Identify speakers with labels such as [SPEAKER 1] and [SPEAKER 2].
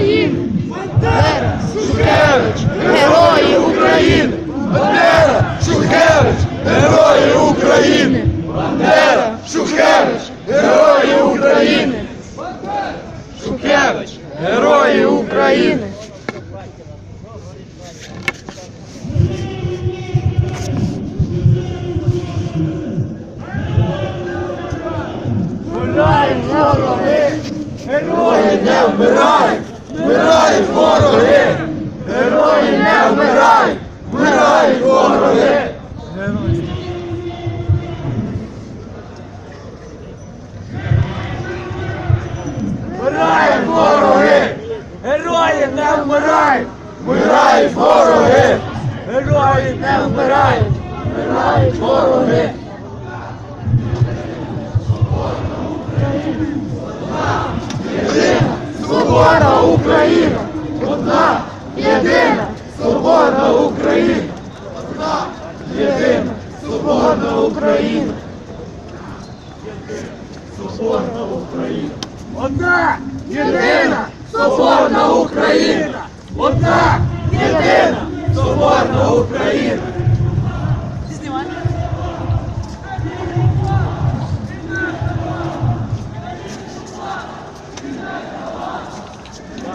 [SPEAKER 1] України! Бандера, Шухевич, герої України!
[SPEAKER 2] Бандера, Шухевич, герої України! Бандера, Шухевич, герої України! Шухевич, герої України! Вмирають вороги! Герої не вмирають! Вмирають вороги! Герої не вмирають! Вмирають вороги! Вмирають вороги! Герої не вмирають! Вмирають вороги! Герої не вмирають! Вмирають вороги! Свобода Україна! Єдина! Свобода Україна! Одна! Єдина! Свобода Україна! Свобода Україна! Одна! Єдина! Свобода Україна! Одна! Єдина! Свобода Україна!